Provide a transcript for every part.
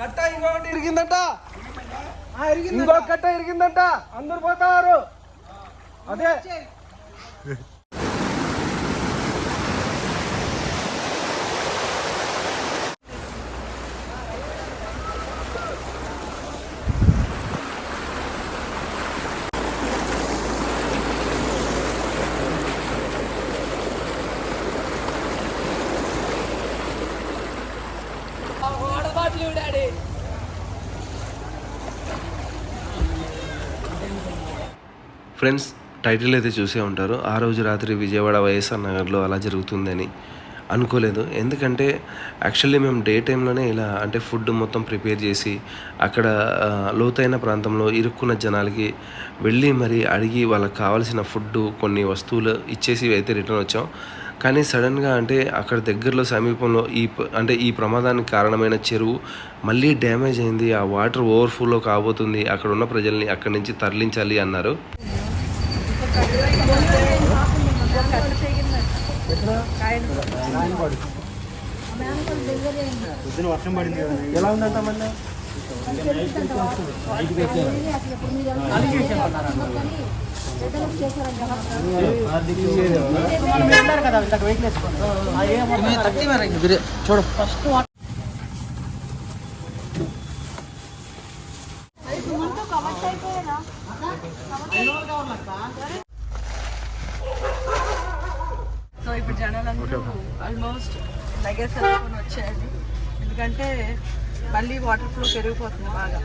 కట్ట ఇంకొకటి ఇరిగిందంట. ఇంకో కట్ట ఇరిగిందంట. అందరు పోతారు. అదే. ఫ్రెండ్స్ టైటిల్ అయితే చూసే ఉంటారు. ఆ రోజు రాత్రి విజయవాడ వైఎస్ఆర్ నగర్లో అలా జరుగుతుందని అనుకోలేదు. ఎందుకంటే యాక్చువల్లీ మేము డే టైంలోనే ఇలా అంటే ఫుడ్ మొత్తం ప్రిపేర్ చేసి అక్కడ లోతైన ప్రాంతంలో ఇరుక్కున్న జనాలకి వెళ్ళి మరి అడిగి వాళ్ళకి కావాల్సిన ఫుడ్ కొన్ని వస్తువులు ఇచ్చేసి అయితే రిటర్న్ వచ్చాం. కానీ సడన్గా అంటే అక్కడ దగ్గరలో సమీపంలో ఈ అంటే ఈ ప్రమాదానికి కారణమైన చెరువు మళ్ళీ డ్యామేజ్ అయింది. ఆ వాటర్ ఓవర్ఫ్లో కాబోతుంది. అక్కడ ఉన్న ప్రజల్ని అక్కడి నుంచి తరలించాలి అన్నారు. పొద్దున వర్షం పడింది కదా ఎలా ఉందంట మళ్ళీ చూడు సో ఎందుకంటే మళ్ళీ వాటర్ ఫ్లో పెరిగిపోతుంది బాగా.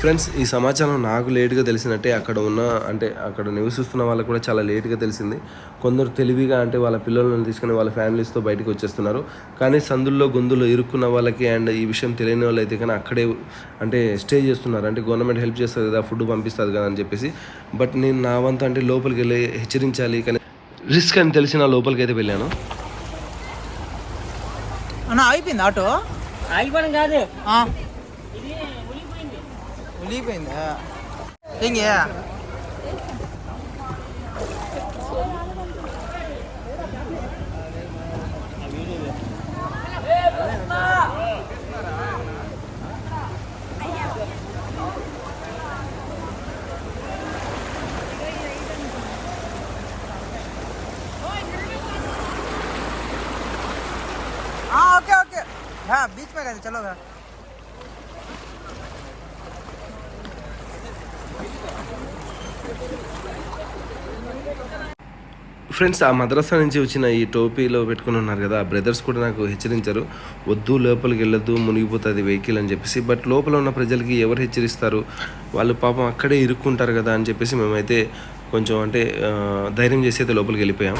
ఫ్రెండ్స్ ఈ సమాచారం నాకు లేట్గా తెలిసినట్టే అక్కడ ఉన్న అంటే అక్కడ నివసిస్తున్న వాళ్ళకి కూడా చాలా లేట్గా తెలిసింది. కొందరు తెలివిగా అంటే వాళ్ళ పిల్లలను తీసుకుని వాళ్ళ ఫ్యామిలీస్తో బయటకు వచ్చేస్తున్నారు. కానీ సందుల్లో గొంతుల్లో ఇరుక్కున్న వాళ్ళకి అండ్ ఈ విషయం తెలియని వాళ్ళు అయితే కానీ అక్కడే అంటే స్టే చేస్తున్నారు. అంటే గవర్నమెంట్ హెల్ప్ చేస్తుంది కదా ఫుడ్ పంపిస్తుంది కదా అని చెప్పేసి. బట్ నేను నా వంతు అంటే లోపలికి వెళ్ళి హెచ్చరించాలి కానీ రిస్క్ అని తెలిసిన లోపలికి అయితే వెళ్ళాను. అన్న అయిపోయింది ఆటో? ఆగిపోవడం కాదు. ఇది ఉలిగిపోయిందా ఇంకే हाँ बीच में गए चलो भैया ఫ్రెండ్స్ ఆ మద్రసా నుంచి వచ్చిన ఈ టోపీలో పెట్టుకుని ఉన్నారు కదా ఆ బ్రదర్స్ కూడా నాకు హెచ్చరించారు వద్దు లోపలికి వెళ్ళొద్దు మునిగిపోతుంది వెహికల్ అని చెప్పేసి బట్ లోపల ఉన్న ప్రజలకి ఎవరు హెచ్చరిస్తారు వాళ్ళు పాపం అక్కడే ఇరుక్కుంటారు కదా అని చెప్పేసి మేమైతే కొంచెం అంటే ఆ, ధైర్యం చేసి అయితే లోపలికి వెళ్ళిపోయాం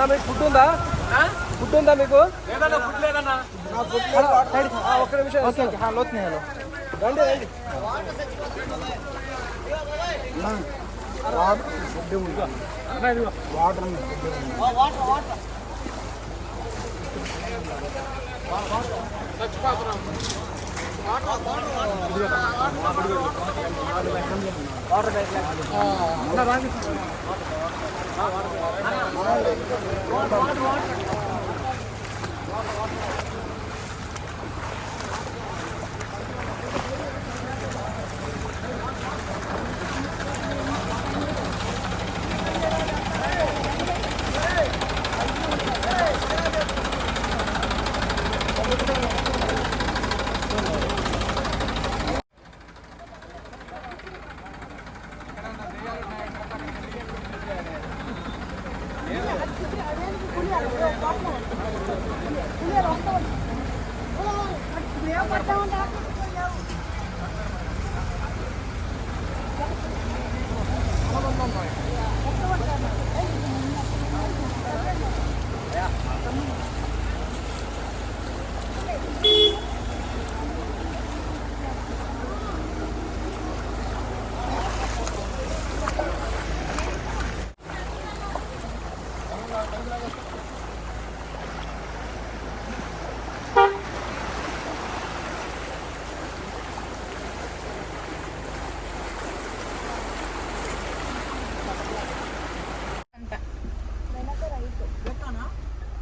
అన్న మీకు ఫుడ్ ఉందా ఫుడ్ ఉందా మీకు ఒక్క నిమిషం రండి రండి water water water water water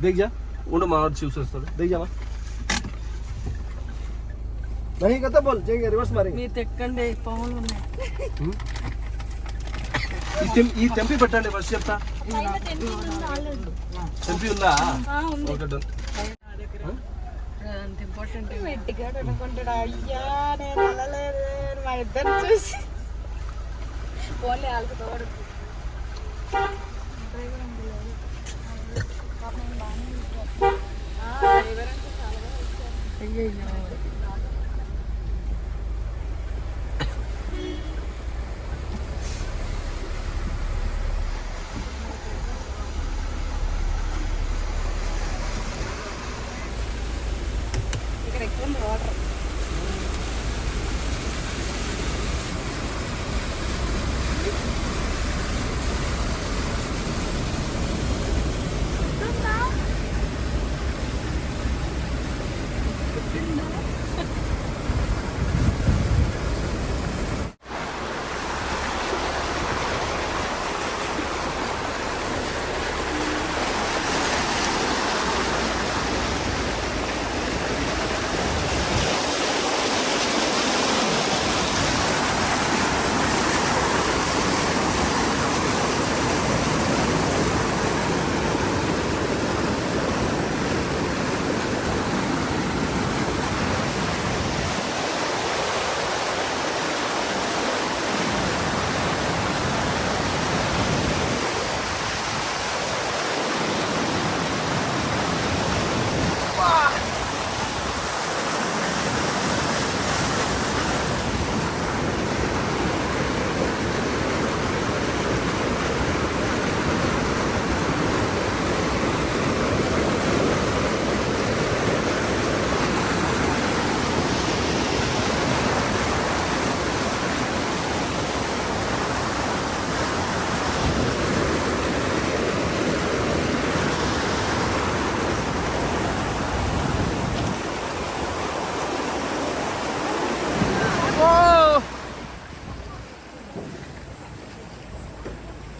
देख जा। उन मार चीज से सर। देख जा नहीं कहता बोल जाएंगे रिवर्स मारेंगे। మీరు తెక్కండి పౌలు ఉన్నాయి ఈ తెం ఈ తెంపి పెట్టండి ఫస్ట్ చెప్తా తెంపి ఉందా ఓకే డన్ అంత ఇంపార్టెంట్ మా ఇద్దరు చూసి పోలే వాళ్ళకి తోడు ఇక్కడ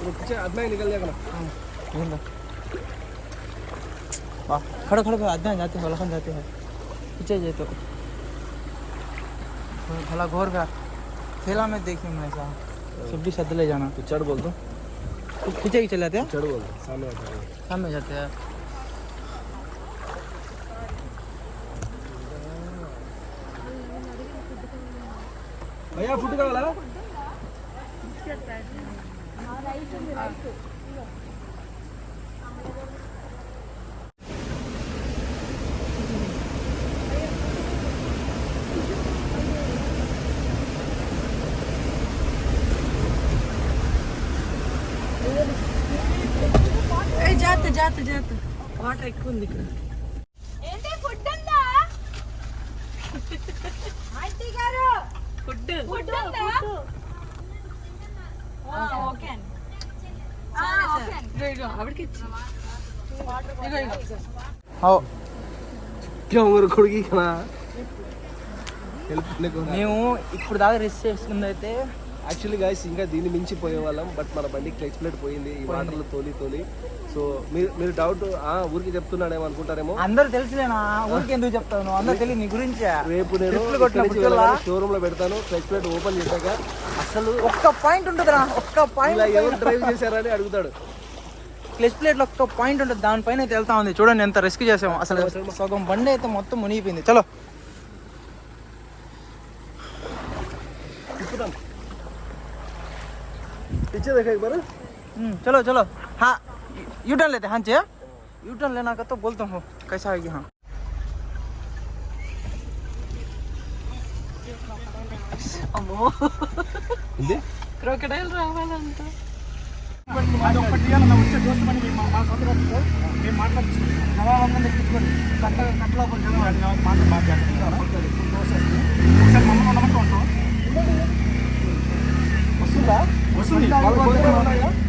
फुट वाह खड़े खड़े आदमी जाते हैं लखन जाते हैं। पीछे जाए तो। भला घोर का ठेला में देखी मैं ऐसा। सब्ज़ी सद ले जाना। तो चढ़ बोल दो। तो पीछे ही चले जाते हैं। चढ़ बोल दो सामने है सामने जाते हैं। भैया फुड कावाला ఏ జాత జాత జాత వాటర్ ఎక్కువ ఉంది ఇక్కడ. కొడుకు హెల్ప్ మేము ఇప్పుడు దాకా రెస్ట్ చేస్తుంది అయితే యాక్చువల్లీ గాయస్ ఇంకా దీన్ని మించి పోయే వాళ్ళం బట్ మన బండి క్లచ్ ప్లేట్ పోయింది ఈ వాటర్లో తోలి తోలి. సో మీరు మీరు డౌట్ ఆ ఊరికి చెప్తున్నాడేమో అనుకుంటారేమో? అందరూ తెలుసులేనా? ఊరికి ఎందుకు చెప్తావు నువ్వు? అందరూ తెలియదు నీ గురించి. రేపు నేను షోరూమ్లో పెడతాను క్లచ్ ప్లేట్ ఓపెన్ చేశాక. అసలు ఒక్క పాయింట్ ఉంటుందిరా ఒక్క పాయింట్ ఎవరు డ్రైవ్ చేశారని అడుగుతాడు. క్లచ్ ప్లేట్లో ఒక్క పాయింట్ ఉంటుంది దానిపైన అయితే వెళ్తా ఉంది చూడండి ఎంత రిస్క్ చేసాము అసలు సగం బండి అయితే మొత్తం మునిగిపోయింది చలో తిప్పుతాం पीछे देखा एक बार हम्म, चलो चलो हाँ यू टर्न लेते हैं हाँ जी यू टर्न लेना का तो बोलता हूँ कैसा है हाँ అమ్మో క్రొకడైల్ రావాలంట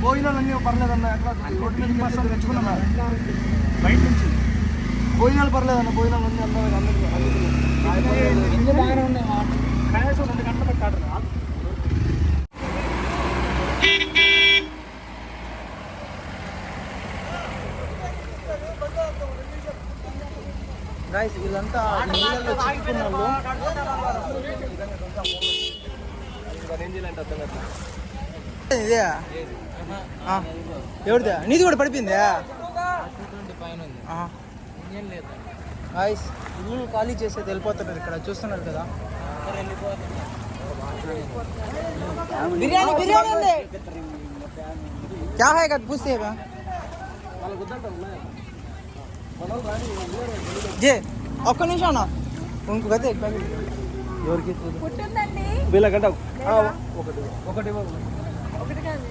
భోజనాలన్నీ పర్లేదన్న ఎట్లా రోడ్డు మీద మసాలా తెచ్చుకున్నా బయట నుంచి భోజనాలు పర్లేదన్న భోజనాలు అన్నీ అందరూ బాగానే ఉన్నాయి. కనీసం రెండు గంటల పెట్టాడు గాయస్ వీళ్ళంతా నీళ్ళలో చిక్కుకున్న ఇదే. ఎవరిదా? నీది కూడా పడిపోయిందా? గాయస్ ఇల్లు ఖాళీ చేసేది వెళ్ళిపోతున్నారు ఇక్కడ చూస్తున్నారు కదా. బిర్యానీ బిర్యానీ క్యా హై కదా పూస్తే జే ఒక్క నిమిషం అన్న. ఇంకో గతే ఎవరికి? పుట్టిందండి. వీళ్ళకంట ఒకటి ఒకటి ఒకటి కాదు.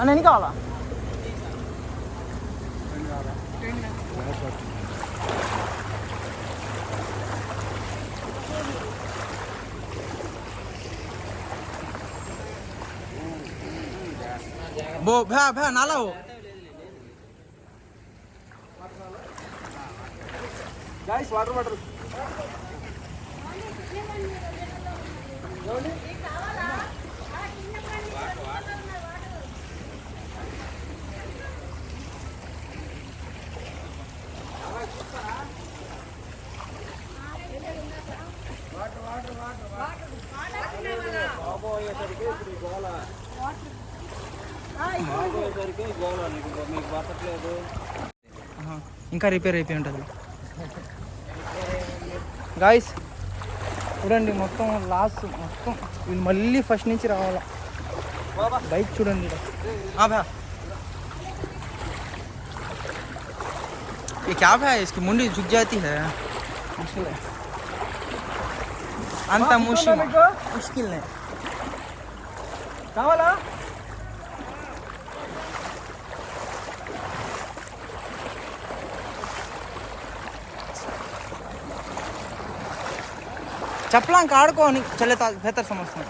అన్న ఎన్ని కావాలా? బో భయా భయా నాలా. గాయస్ వాటర్ వాటర్ ఇంకా రిపేర్ అయిపోయి ఉంటుంది. గాయస్ చూడండి మొత్తం లాస్ట్ మొత్తం వీళ్ళు మళ్ళీ ఫస్ట్ నుంచి రావాలా బైక్ చూడండి ఈడ. ఆ భయా ये क्या है इसकी मुंडी झुक जाती है मुश्किल है అంత ముషి ముష్కిల్ నే చప్పలాంక ఆడుకోని చెల్లె బెహతర్ సమస్య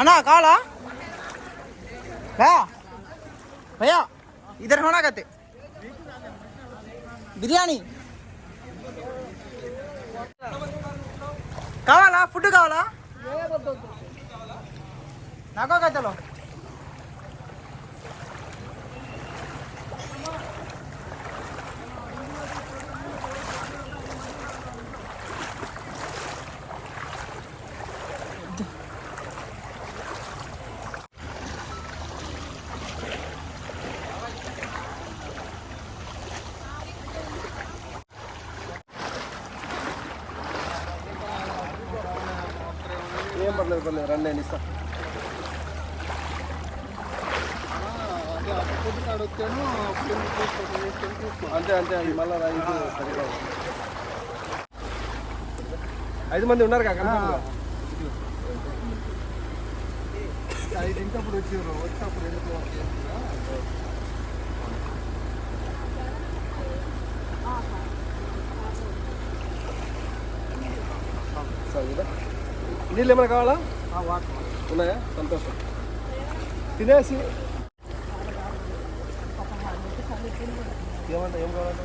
అన్నా కావాలా? భయా ఇద్దరు హోనా కత్తి బిర్యానీ. కావాలా? ఫుడ్ కావాలా? నాకో కత్తలో పర్లేదు పర్లేదు. రండి నేను ఇస్తాను అంతే అంతే అది మళ్ళీ రైతు సరిగా ఐదు మంది ఉన్నారు కాక ఐదింటప్పుడు వచ్చారు వచ్చినప్పుడు ఎందుకు సరే నీళ్ళు ఏమైనా కావాలా ఉన్నాయా? సంతోషం. తినేసి. ఏమంటా ఏం కావాలంటే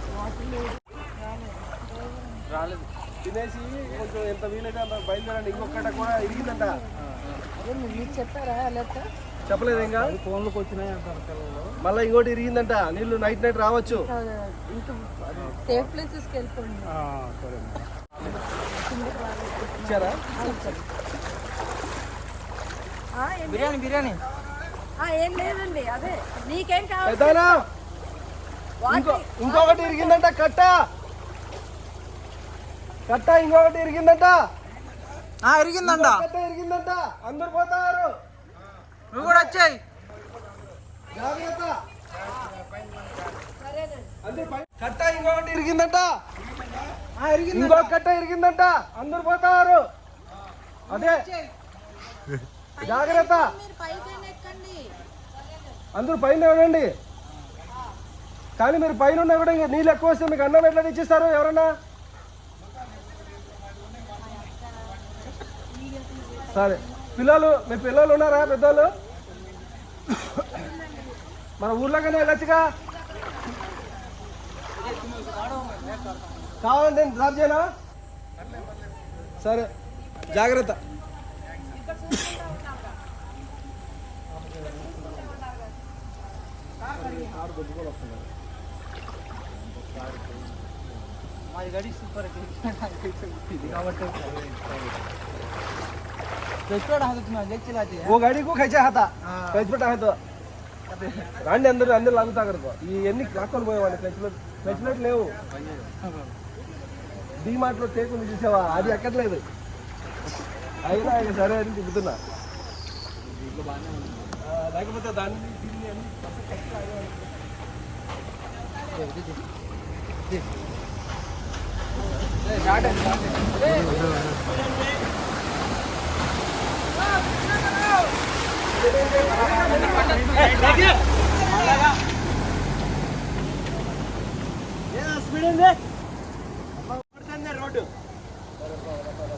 రాలేదు. తినేసి కొంచెం ఎంత వీలైతే అంత బయలుదేరండి. ఇంకొకట కూడా ఇరిగిందంట. మీరు చెప్పారా లేకపోతే చెప్పలేదు ఇంకా. ఫోన్లోకి వచ్చినాయి అంటారు పిల్లలు. మళ్ళీ ఇంకోటి ఇరిగిందంట. నీళ్ళు నైట్ నైట్ రావచ్చు. ఇంకా సేఫ్ ప్లేసెస్కి వెళ్ళిపోండి. సరే. ఇచ్చారా? ఆ, ఏం- బిర్యానీ బిర్యానీ. ఆ, ఏం లేదండి అదే. నీకేం కావాలి? ఇంకొకటి ఇరిగిందంట కట్ట. కట్ట ఇంకొకటి ఇరిగిందంట. ఇరిగిందంట. కట్ట ఇరిగిందంట. అందరు పోతారు. నువ్వు కూడా వచ్చాయి. జాగ్రత్త. కట్ట ఇంకొకటి ఇరిగిందంట. ఇంకో కట్ట ఇరిగిందంట. అందరు పోతారు. అదే. జాగ్రత్త. అందరూ పైన ఉండండి కానీ మీరు పైన ఉన్నా కూడా ఇంకా నీళ్ళు ఎక్కువ వస్తే మీకు అన్నం ఎట్లా తెచ్చిస్తారు? ఎవరన్నా? సరే. పిల్లలు మీ పిల్లలు ఉన్నారా పెద్దోళ్ళు? మన ఊర్లోకనే వెళ్ళొచ్చుగా. కావాలంటే నేను డ్రాప్ చేయనా? సరే జాగ్రత్త. మాది ఓ గడికు ఖైచే హత. ఖైచిపెట్ట హత. రాండి అందరూ అందరు లాగుతా కడుకో ఈ ఎన్ని లాక్కొని పోయేవాళ్ళు క్లచ్ ప్లేట్ క్లచ్ లేవు. డీమార్ట్లో టేక్ ఉంది చూసావా? అది ఎక్కట్లేదు అయినా ఆయన సరే అని చెబుతున్నా లేకపోతే దాన్ని దీన్ని అన్ని perfect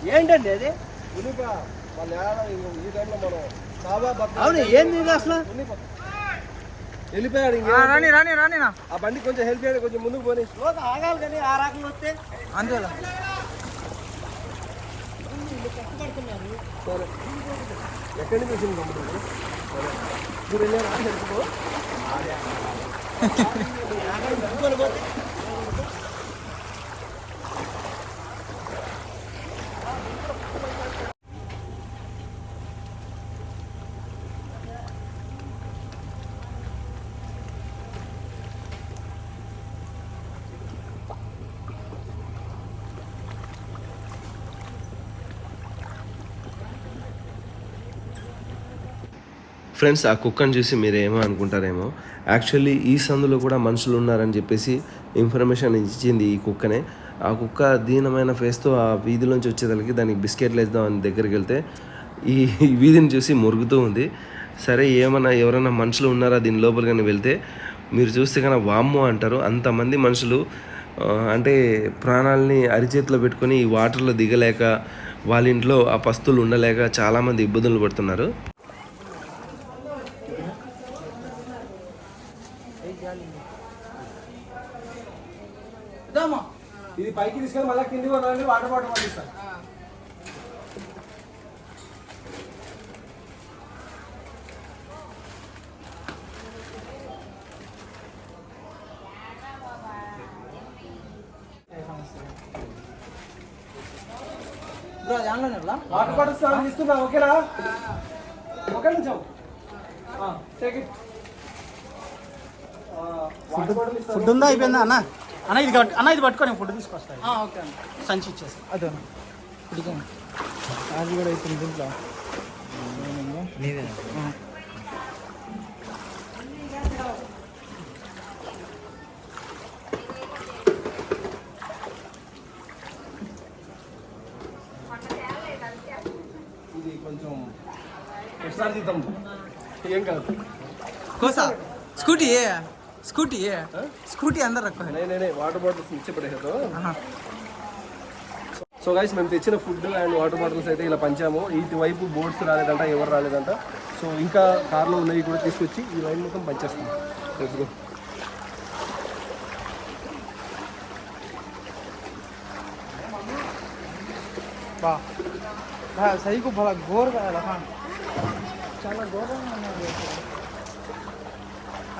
ఏంటండి అది వాళ్ళ ఏడ ఈ టైంలో మనం సాబా బత్తా అవును ఏంది ఇది అసలు. వెళ్ళిపోయాడు ఇంకే రాని రాని రాని నా ఆ బండి కొంచెం హెల్ప్ చేయండి కొంచెం ముందుకు పోనీ ఆగాలి కానీ ఆ రకంగా వస్తే అంతేలా సరే ఎక్కడి నుంచి వచ్చింది తమ్ముడు సరే మీరు వెళ్ళారా హెల్ప్కో ఫ్రెండ్స్ ఆ కుక్కను చూసి మీరు ఏమో అనుకుంటారేమో. యాక్చువల్లీ ఈ సందులో కూడా మనుషులు ఉన్నారని చెప్పేసి ఇన్ఫర్మేషన్ ఇచ్చింది ఈ కుక్కనే. ఆ కుక్క దీనమైన ఫేస్తో ఆ వీధిలోంచి వచ్చేదానికి దానికి బిస్కెట్లు వేద్దామని దగ్గరికి వెళ్తే ఈ వీధిని చూసి మురుగుతూ ఉంది. సరే ఏమన్నా ఎవరైనా మనుషులు ఉన్నారా దీని లోపలికని వెళ్తే? మీరు చూస్తే కన్నా వామ్ము అంటారు. అంతమంది మనుషులు అంటే ప్రాణాలని అరిచేతిలో పెట్టుకొని ఈ వాటర్లో దిగలేక వాళ్ళ ఇంట్లో ఆ పస్తులు ఉండలేక చాలామంది ఇబ్బందులు పడుతున్నారు. ఇది పైకి తీసుకొని మళ్ళీ కిందికి వదలండి వాటర్ బాటిల్ పంపిస్తాను దానిలోనే వెళ్ళా వాటర్ ఏమైనా ఇస్తున్నా ఓకేనా ఒక నిమిషం. టేక్ ఇట్ బాటిల్ ఫుడ్ ఉందా అయిపోయిందా? అన్న అన్న ఇది అన్న ఇది పట్టుకొని ఫుడ్ తీసుకొస్తాను ఓకే అండి సంచి ఇచ్చేసి. అదే అది కూడా అయిపోయింది దీంట్లో ఇది కొంచెం ఎక్స్ట్రా ఏం కాదు. కోసా? Scooty scooty? స్కూటీ అందరు నేనే వాటర్ బాటిల్స్ ఇచ్చి పడేసాను సో గైస్ మేము తెచ్చిన ఫుడ్ అండ్ వాటర్ బాటిల్స్ అయితే ఇలా పంచాము. ఇటువైపు బోట్స్ రాలేదంట ఎవరు రాలేదంట. సో ఇంకా కార్లో ఉన్నవి కూడా తీసుకొచ్చి ఈ లైన్ మొత్తం పంచేస్తాం. సైకు భలా ఘోరగా చాలా ఘోరంగా.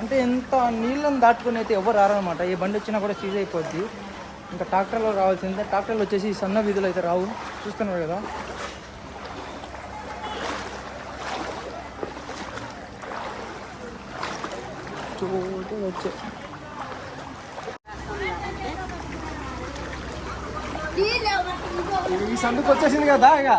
అంటే ఎంత నీళ్ళని దాటుకుని అయితే ఎవరు రారనమాట ఏ బండి వచ్చినా కూడా సీజ్ అయిపోద్ది. ఇంకా ట్రాక్టర్లో రావాల్సిందే. ట్రాక్టర్లు వచ్చేసి సన్న వీధులు అయితే రావు. చూస్తున్నారు కదా. చూడు వచ్చే. ఈ సందుకు వచ్చేసింది కదా ఇక.